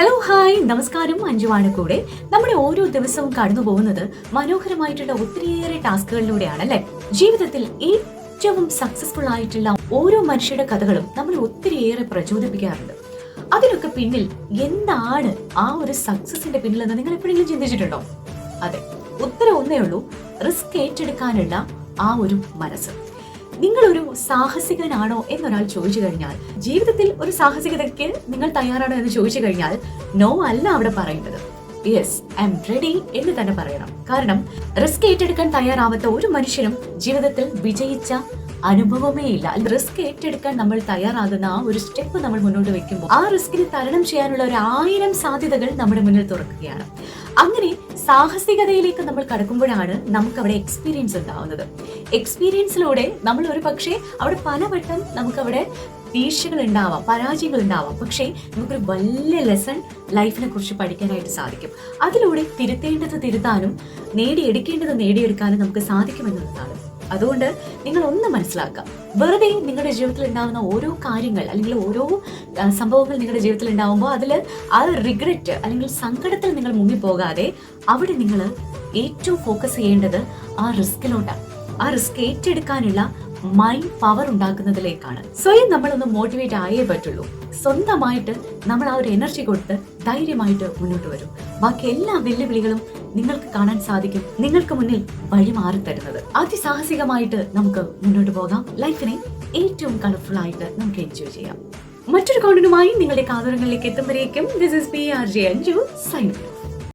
Hello hi നമസ്കാരം. അഞ്ജുവാണ് കൂടെ. നമ്മുടെ ഓരോ ദിവസവും കടന്നു പോകുന്നത് മനോഹരമായിട്ടുള്ള ഒത്തിരിയേറെ ടാസ്കുകളിലൂടെയാണ് അല്ലെ ജീവിതത്തിൽ ഏറ്റവും സക്സസ്ഫുൾ ആയിട്ടുള്ള ഓരോ മനുഷ്യരുടെ കഥകളും നമ്മളെ ഒത്തിരിയേറെ പ്രചോദിപ്പിക്കാറുണ്ട്. അതിനൊക്കെ പിന്നിൽ എന്താണ് ആ ഒരു സക്സസിന്റെ പിന്നിലെന്ന് നിങ്ങൾ എപ്പോഴെങ്കിലും ചിന്തിച്ചിട്ടുണ്ടോ? അതെ ഉത്തരം ഒന്നേ ഉള്ളൂ റിസ്ക് ഏറ്റെടുക്കാനുള്ള ആ ഒരു മനസ്സ്. നിങ്ങളൊരു സാഹസികനാണോ എന്നൊരാൾ ചോദിച്ചു കഴിഞ്ഞാൽ ജീവിതത്തിൽ ഒരു സാഹസികതയ്ക്ക് നിങ്ങൾ തയ്യാറാണോ എന്ന് ചോദിച്ചു കഴിഞ്ഞാൽ നോ അല്ല അവിടെ പറയേണ്ടത്. യെസ് ഐ എം റെഡി എന്ന് തന്നെ പറയണം. കാരണം റിസ്ക് ഏറ്റെടുക്കാൻ തയ്യാറാവാത്ത ഒരു മനുഷ്യനും ജീവിതത്തിൽ വിജയിച്ച അനുഭവമേ ഇല്ല. റിസ്ക് ഏറ്റെടുക്കാൻ നമ്മൾ തയ്യാറാകുന്ന ആ ഒരു സ്റ്റെപ്പ് നമ്മൾ മുന്നോട്ട് വെക്കുമ്പോൾ ആ റിസ്കിന് തരണം ചെയ്യാനുള്ള ഒരു ആയിരം സാധ്യതകൾ നമ്മുടെ മുന്നിൽ തുറക്കുകയാണ്. അങ്ങനെ സാഹസികതയിലേക്ക് നമ്മൾ കടക്കുമ്പോഴാണ് നമുക്ക് അവിടെ എക്സ്പീരിയൻസ് ഉണ്ടാവുന്നത് എക്സ്പീരിയൻസിലൂടെ നമ്മൾ ഒരു പക്ഷേ അവിടെ പലവട്ടം നമുക്കവിടെ വീഴ്ചകൾ ഉണ്ടാവാം പരാജയങ്ങൾ ഉണ്ടാവാം പക്ഷേ നമുക്കൊരു വലിയ ലെസൺ ലൈഫിനെ കുറിച്ച് പഠിക്കാനായിട്ട് സാധിക്കും. അതിലൂടെ തിരുത്തേണ്ടത് തിരുത്താനും നേടിയെടുക്കേണ്ടത് നേടിയെടുക്കാനും നമുക്ക് സാധിക്കുമെന്നുള്ളതാണ്. അതുകൊണ്ട് നിങ്ങൾ ഒന്ന് മനസ്സിലാക്കുക. വെറുതെ നിങ്ങളുടെ ജീവിതത്തിൽ ഉണ്ടാകുന്ന ഓരോ കാര്യങ്ങൾ അല്ലെങ്കിൽ ഓരോ സംഭവങ്ങൾ നിങ്ങളുടെ ജീവിതത്തിൽ ഉണ്ടാകുമ്പോൾ അതിൽ ആ റിഗ്രറ്റ് അല്ലെങ്കിൽ സങ്കടത്തിൽ നിങ്ങൾ മുങ്ങി പോകാതെ അവിടെ നിങ്ങൾ ഏറ്റവും ഫോക്കസ് ചെയ്യേണ്ടത് ആ റിസ്കിലോട്ടാണ് ആ റിസ്ക് ഏറ്റെടുക്കാനുള്ള മൈൻഡ് പവർ ഉണ്ടാക്കുന്നതിലേക്കാണ്. സ്വയം നമ്മളൊന്ന് മോട്ടിവേറ്റ് ആയേ പറ്റുള്ളൂ. സ്വന്തമായിട്ട് നമ്മൾ ആ ഒരു എനർജി കൊടുത്ത് ധൈര്യമായിട്ട് മുന്നോട്ട് വരും. ബാക്കി എല്ലാ വെല്ലുവിളികളും നിങ്ങൾക്ക് കാണാൻ സാധിക്കും. നിങ്ങൾക്ക് മുന്നിൽ വഴി മാറി തരുന്നത്. അതിസാഹസികമായിട്ട് നമുക്ക് മുന്നോട്ട് പോകാം. ലൈഫിനെ ഏറ്റവും കളർഫുൾ ആയിട്ട് നമുക്ക് എൻജോയ് ചെയ്യാം. മറ്റൊരു കോണ്ടിനുമായി നിങ്ങളുടെ കാതോരങ്ങളിലേക്ക് എത്തുമ്പോഴേക്കും this is P R J Anju sign